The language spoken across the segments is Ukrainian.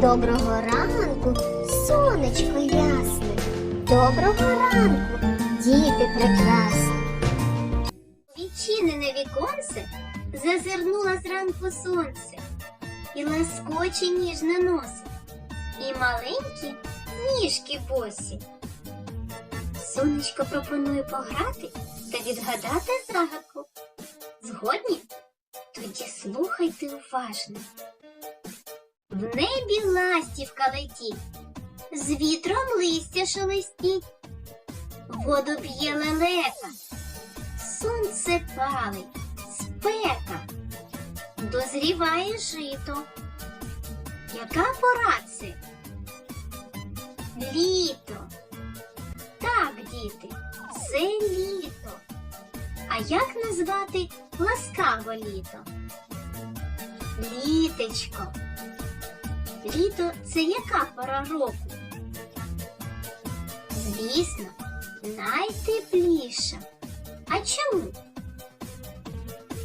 Доброго ранку, сонечко ясне. Доброго ранку, діти прекрасні. Відчинене віконце зазирнуло зранку сонце, і ласкоче ніжне носик, і маленькі ніжки босі. Сонечко пропонує пограти та відгадати загадку. Згодні? Тоді слухайте уважно. В небі ластівка летить, з вітром листя шелестіть, воду б'є лелека, сонце палить, спека, дозріває жито. Яка пора це? Літо. Так, діти, це літо. А як назвати ласкаве літо? Літечко. Літо це яка пора року? Звісно, найтепліша. А чому?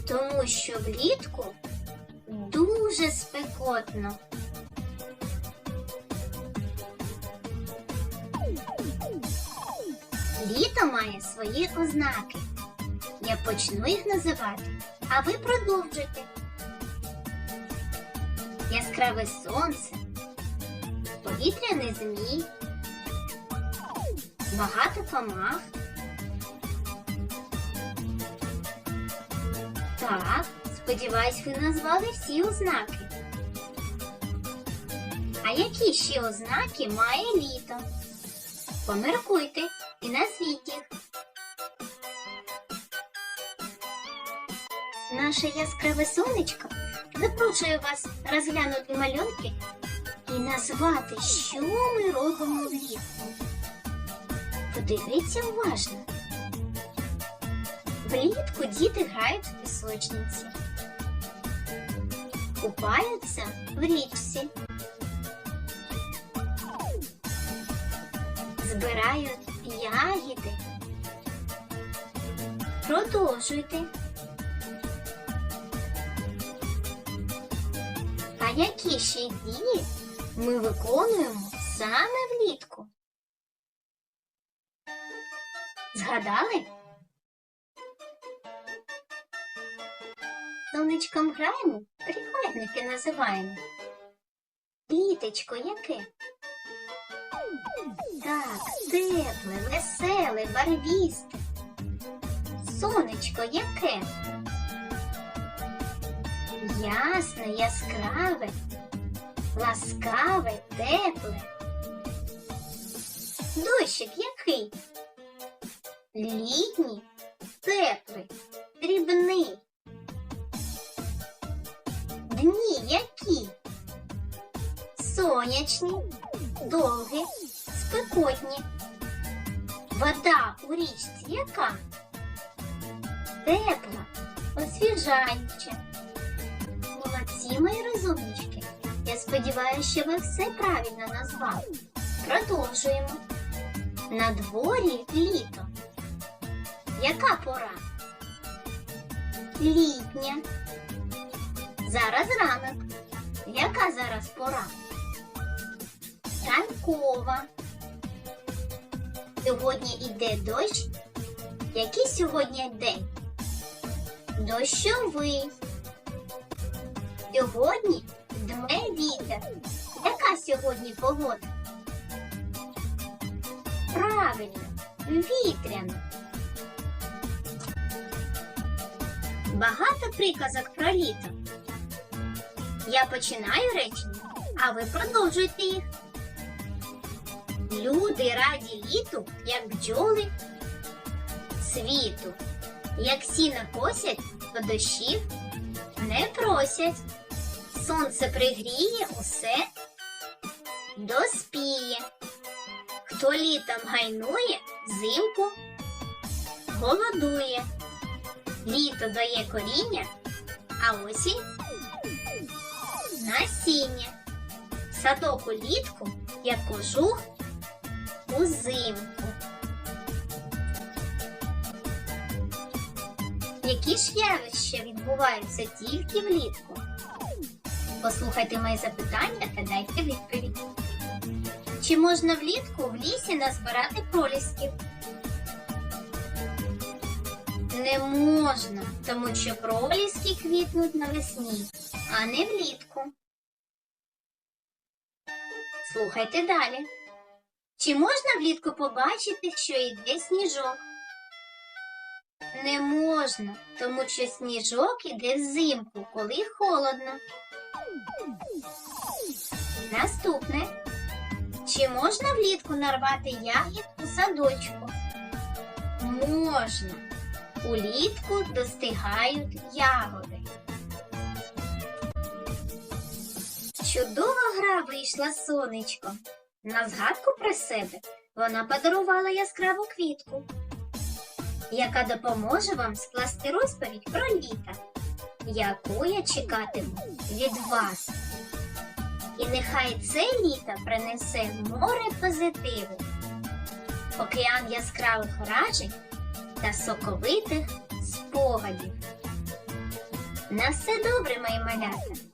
Тому що влітку дуже спекотно. Літо має свої ознаки. Я почну їх називати, а ви продовжуйте. Яскраве сонце, повітряний змій, багато комах. Так, сподіваюсь, ви назвали всі ознаки. А які ще ознаки має літо? Поміркуйте і назвіть їх. Наше яскраве сонечко запрошує вас розглянути малюнки і назвати, що ми робимо влітку. Подивіться уважно. Влітку діти грають в пісочниці, купаються в річці, збирають ягіди. Продовжуйте. Які ще дії ми виконуємо саме влітку? Згадали? Сонечком граємо, прикметники називаємо. Літечко яке? Так, тепле, веселе, барвісте. Сонечко яке? Ясне, яскраве, ласкаве, тепле. Дощик який? Літній, теплий, дрібний. Дні які? Сонячні, довгі, спекотні. Вода у річці яка? Тепла, освіжаюча. Молодці, мої розумнички. Я сподіваюся, що ви все правильно назвали. Продовжуємо. На дворі літо. Яка пора? Літня. Зараз ранок. Яка зараз пора? Ранкова. Сьогодні йде дощ. Який сьогодні день? Дощовий. Сьогодні дме вітер. Яка сьогодні погода? Правильно, вітряна. Багато приказок про літо. Я починаю речення, а ви продовжуйте їх. Люди раді літу, як бджоли світу. Як сіно косять, то дощів не просять. Сонце пригріє усе, доспіє. Хто літом гайнує, взимку голодує. Літо дає коріння, а осінь насіння. Садок улітку, як кожух узимку. Які ж явища відбуваються тільки влітку? Послухайте мої запитання та дайте відповідь. Чи можна влітку в лісі назбирати пролісків? Не можна, тому що проліски квітнуть навесні, а не влітку. Слухайте далі. Чи можна влітку побачити, що йде сніжок? Не можна, тому що сніжок іде взимку, коли холодно. Наступне. Чи можна влітку нарвати ягід у садочку? Можна. Улітку достигають ягоди. Чудова гра вийшла сонечко. На згадку про себе вона подарувала яскраву квітку, яка допоможе вам скласти розповідь про літо, яку я чекатиму від вас. І нехай це літо принесе море позитиву, океан яскравих вражень та соковитих спогадів. На все добре, мої малята!